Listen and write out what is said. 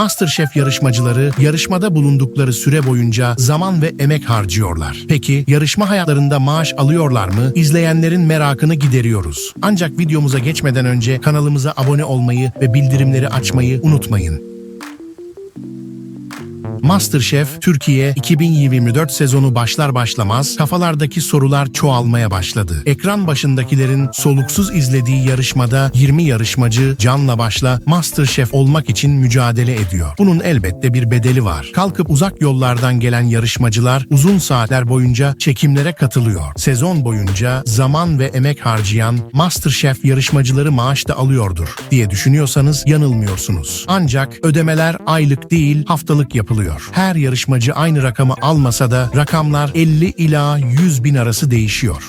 Masterchef yarışmacıları yarışmada bulundukları süre boyunca zaman ve emek harcıyorlar. Peki yarışma hayatlarında maaş alıyorlar mı? İzleyenlerin merakını gideriyoruz. Ancak videomuza geçmeden önce kanalımıza abone olmayı ve bildirimleri açmayı unutmayın. Masterchef Türkiye 2024 sezonu başlar başlamaz kafalardaki sorular çoğalmaya başladı. Ekran başındakilerin soluksuz izlediği yarışmada 20 yarışmacı canla başla Masterchef olmak için mücadele ediyor. Bunun elbette bir bedeli var. Kalkıp uzak yollardan gelen yarışmacılar uzun saatler boyunca çekimlere katılıyor. Sezon boyunca zaman ve emek harcayan Masterchef yarışmacıları maaş da alıyordur diye düşünüyorsanız yanılmıyorsunuz. Ancak ödemeler aylık değil haftalık yapılıyor. Her yarışmacı aynı rakamı almasa da rakamlar 50 ila 100 bin arası değişiyor.